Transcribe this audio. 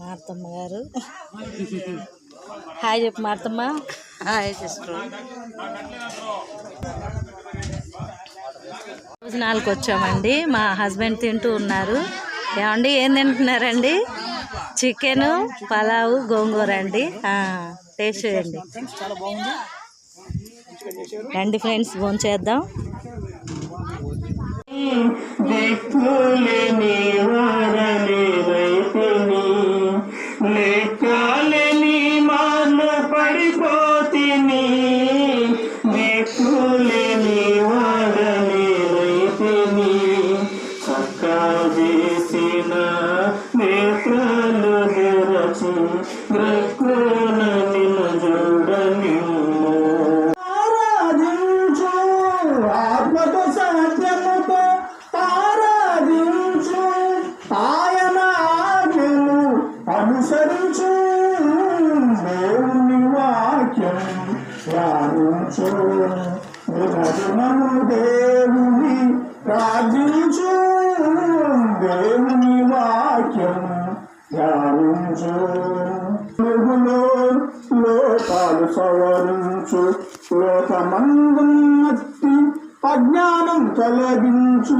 మార్తమ్మ గారు. హాయ్ చెప్పు Marthamma. Hi sister. భోజనాలకు వచ్చామండి. మా హస్బెండ్ తింటూ ఉన్నారు. ఏమండి ఏం తింటున్నారండి? చికెన్ పలావు గోంగూర అండి. టేస్ట్ చేయండి. రండి ఫ్రెండ్స్ భోజనం లెక్కలేని మాన పడిపోతిని దిక్కులేని వారని రైతుని చక్క చేసిన నేత్రాలు తెరచి దేవుని వాక్యం ధ్యానించు దినదినము దేవుని ప్రార్థించు దేవుని వాక్యం ధ్యానించు ప్రభులో లోకాలు సవరించు లోకమందున్నట్టి అజ్ఞానం తొలగించు.